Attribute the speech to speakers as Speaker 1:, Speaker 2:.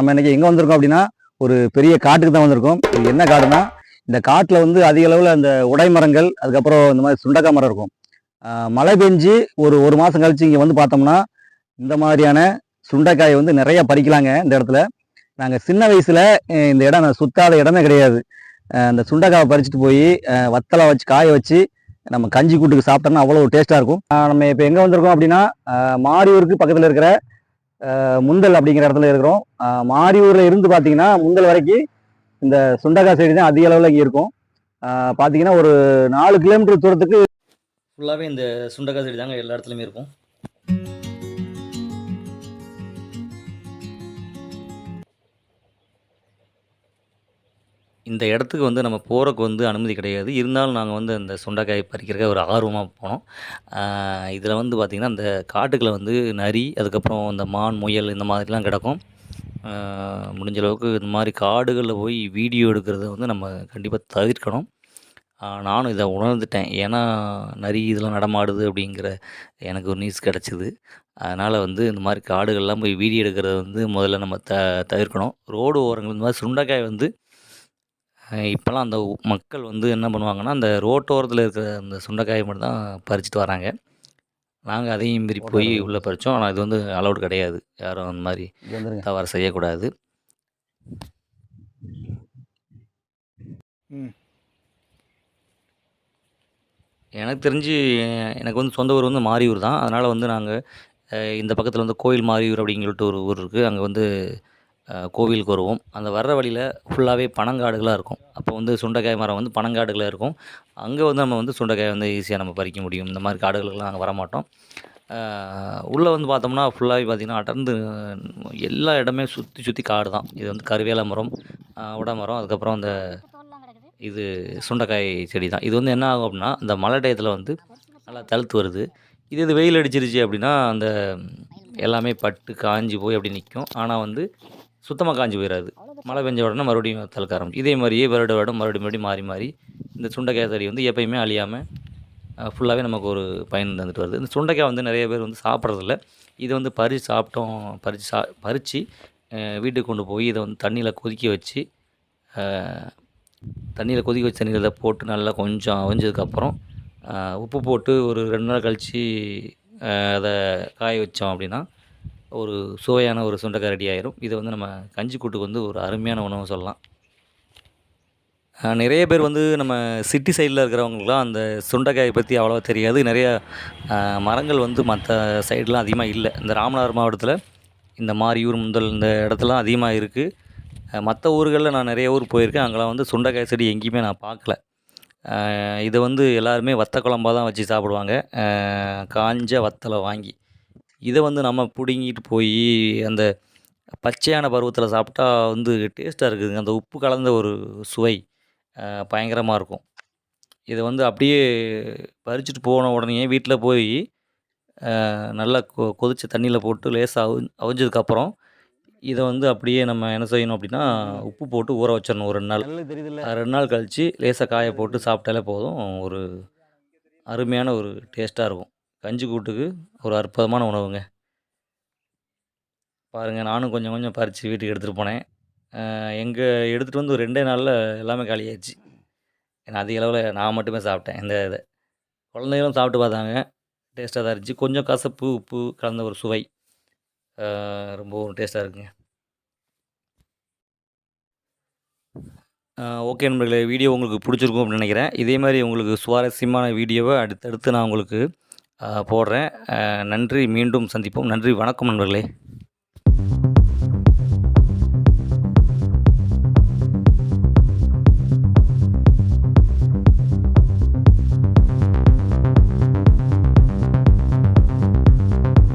Speaker 1: நம்ம இன்னைக்கு எங்கே வந்திருக்கோம் அப்படின்னா ஒரு பெரிய காட்டுக்கு தான் வந்திருக்கோம். இது என்ன காடுனா இந்த காட்டில் வந்து அதிக அளவில் அந்த உடை மரங்கள் அதுக்கப்புறம் இந்த மாதிரி சுண்டக்காய் மரம் இருக்கும். மழை பெஞ்சு ஒரு ஒரு மாதம் கழிச்சு இங்கே வந்து பார்த்தோம்னா இந்த மாதிரியான சுண்டைக்காயை வந்து நிறைய பறிக்கலாங்க இந்த இடத்துல. நாங்கள் சின்ன வயசில் இந்த இடம் நான் சுத்தாத இடமே கிடையாது. அந்த சுண்டைக்காயை பறிச்சுட்டு போய் வத்தலை வச்சு காய வச்சு நம்ம கஞ்சி கூட்டுக்கு சாப்பிட்டோம்னா அவ்வளோ டேஸ்ட்டாக இருக்கும். நம்ம இப்போ எங்கே வந்திருக்கோம் அப்படின்னா மாரியூருக்கு பக்கத்தில் இருக்கிற முந்தல் அப்படிங்கிற இடத்துல இருக்கிறோம். மாரியூரில் இருந்து பார்த்தீங்கன்னா முந்தல் வரைக்கும் இந்த சுண்டக்காய் சைடு தான் அதிக அளவில் இங்கே இருக்கும். பார்த்தீங்கன்னா ஒரு நாலு கிலோமீட்டர் தூரத்துக்கு
Speaker 2: ஃபுல்லாகவே இந்த சுண்டக்காய் செடி தாங்க எல்லா இடத்துலையுமே இருக்கும். இந்த இடத்துக்கு வந்து நம்ம போகிறக்கு வந்து அனுமதி கிடையாது. இருந்தாலும் நாங்கள் வந்து அந்த சுண்டைக்காய் பறிக்கிறக்க ஒரு ஆர்வமாக போனோம். இதில் வந்து பார்த்திங்கன்னா அந்த காட்டுக்களை வந்து நரி அதுக்கப்புறம் இந்த மான் முயல் இந்த மாதிரிலாம் கிடக்கும். முடிஞ்ச அளவுக்கு இந்த மாதிரி காடுகளில் போய் வீடியோ எடுக்கிறத வந்து நம்ம கண்டிப்பாக தவிர்க்கணும். நானும் இதை உணர்ந்துட்டேன். ஏன்னா நரி இதெல்லாம் நடமாடுது அப்படிங்கிற எனக்கு ஒரு நியூஸ் கிடச்சிது. அதனால் வந்து இந்த மாதிரி காடுகள்லாம் போய் வீடியோ எடுக்கிறத வந்து முதல்ல நம்ம த தவிர்க்கணும். ரோடு ஓரங்கள் இந்த மாதிரி சுண்டைக்காய் வந்து இப்போல்லாம் அந்த மக்கள் வந்து என்ன பண்ணுவாங்கன்னா அந்த ரோட்டோரத்தில் இருக்கிற அந்த சுண்டைக்காயை மட்டும் தான் பறிச்சுட்டு வராங்க. நாங்கள் அதையும் மீறி போய் உள்ளே பறித்தோம் ஆனால் இது வந்து அலௌடு கிடையாது. யாரும் அந்த மாதிரி தவறு செய்யக்கூடாது. எனக்கு தெரிஞ்சு எனக்கு வந்து சொந்த ஊர் வந்து மாரியூர் தான். அதனால் வந்து நாங்கள் இந்த பக்கத்தில் வந்து கோயில் மாரியூர் அப்படின்னு சொல்லிட்டு ஒரு ஊர் இருக்குது அங்கே வந்து கோவிலுக்கு வருவோம். அந்த வர்ற வழியில் ஃபுல்லாகவே பனங்காடுகளாக இருக்கும். அப்போ வந்து சுண்டைக்காய் மரம் வந்து பனங்காடுகளாக இருக்கும். அங்கே வந்து நம்ம வந்து சுண்டைக்காய் வந்து ஈஸியாக நம்ம பறிக்க முடியும். இந்த மாதிரி காடுகளுக்கெல்லாம் நாங்கள் வரமாட்டோம். உள்ளே வந்து பார்த்தோம்னா ஃபுல்லாகவே பார்த்திங்கன்னா அடர்ந்து எல்லா இடமே சுற்றி சுற்றி காடு தான். இது வந்து கருவேல மரம் உட மரம் அதுக்கப்புறம் அந்த இது சுண்டைக்காய் செடி தான். இது வந்து என்ன ஆகும் அப்படின்னா இந்த மழை டயத்தில் வந்து நல்லா தழுத்து வருது. இது இது வெயில் அடிச்சிருச்சு அப்படின்னா அந்த எல்லாமே பட்டு காஞ்சி போய் அப்படி நிற்கும் ஆனால் வந்து சுத்தமாக காஞ்சி போயிடாது மழை பெஞ்ச உடனே மறுபடியும் தழுக்க ஆரம்பிச்சு இதே மாதிரியே வருட வருடம் மறுபடியும் மறுபடியும் மாறி மாறி இந்த சுண்டைக்காய் செடி வந்து எப்பயுமே அழியாமல் ஃபுல்லாகவே நமக்கு ஒரு பயன் தந்துட்டு வருது. இந்த சுண்டைக்காய் வந்து நிறைய பேர் வந்து சாப்பிட்றதில்ல. இதை வந்து பறித்து சாப்பிட்டோம் பறித்து சா பறித்து வீட்டுக்கு கொண்டு போய் இதை வந்து தண்ணியில் கொதிக்க வச்சு தண்ணியில் கொதிக்க வச்ச தண்ணியில் போட்டு நல்லா கொஞ்சம் அவிஞ்சதுக்கப்புறம் உப்பு போட்டு ஒரு ரெண்டு நாள் கழித்து அதை காய வச்சோம் அப்படின்னா ஒரு சுவையான ஒரு சுண்டைக்காய் ரெடி ஆயிரும் இதை வந்து நம்ம கஞ்சி கூட்டுக்கு வந்து ஒரு அருமையான உணவு சொல்லலாம். நிறைய பேர் வந்து நம்ம சிட்டி சைடில் இருக்கிறவங்களுக்குலாம் அந்த சுண்டைக்காயை பற்றி அவ்வளோவா தெரியாது. நிறைய மரங்கள் வந்து மற்ற சைடெலாம் அதிகமாக இல்லை. இந்த ராமநாதர் மாவட்டத்தில் இந்த மாரியூர் முதல் இந்த இடத்துலாம் அதிகமாக இருக்குது மற்ற ஊர்களில் நான் நிறைய ஊர் போயிருக்கேன். அங்கெல்லாம் வந்து சுண்டைக்காய் செடி எங்கேயுமே நான் பார்க்கல. இதை வந்து எல்லாருமே வத்த குழம்பா தான் வச்சு சாப்பிடுவாங்க. காஞ்ச வத்தலை வாங்கி. இதை வந்து நம்ம பிடுங்கிட்டு போய் அந்த பச்சையான பருவத்தில் சாப்பிட்டா வந்து டேஸ்ட்டாக இருக்குதுங்க. அந்த உப்பு கலந்த ஒரு சுவை பயங்கரமாக இருக்கும். இதை வந்து அப்படியே பறிச்சுட்டு போன உடனே வீட்டில் போய் நல்லா கொ கொதிச்ச தண்ணியில் போட்டு லேசாக அவி அவிஞ்சதுக்கப்புறம் இதை வந்து அப்படியே நம்ம என்ன செய்யணும் அப்படின்னா உப்பு போட்டு ஊற வச்சிடணும் ஒரு ரெண்டு நாள். ரெண்டு நாள் கழித்து லேசாக காய போட்டு சாப்பிட்டாலே போதும். ஒரு அருமையான ஒரு டேஸ்ட்டாக இருக்கும். கஞ்சி கூட்டுக்கு ஒரு அற்புதமான உணவுங்க. பாருங்கள் நானும் கொஞ்சம் கொஞ்சம் பறித்து வீட்டுக்கு எடுத்துகிட்டு போனேன். எங்கே எடுத்துகிட்டு வந்து ஒரு ரெண்டே நாளில் எல்லாமே காலியாகிடுச்சு ஏன்னா அதிக அளவில் நான் மட்டுமே சாப்பிட்டேன் இந்த இதை. குழந்தைகளும் சாப்பிட்டு பார்த்தாங்க டேஸ்ட்டாக தான் இருந்துச்சு. கொஞ்சம் கசப்பு உப்பு கலந்த ஒரு சுவை ரொம்பவும் டேஸ்ட்டாக இருக்குங்க. ஓகே நண்பர்களே வீடியோ உங்களுக்கு பிடிச்சிருக்கும் அப்படின்னு நினைக்கிறேன். இதே மாதிரி உங்களுக்கு சுவாரஸ்யமான வீடியோவை அடுத்தடுத்து நான் உங்களுக்கு போடுறேன். நன்றி. மீண்டும் சந்திப்போம். நன்றி. வணக்கம் நண்பர்களே.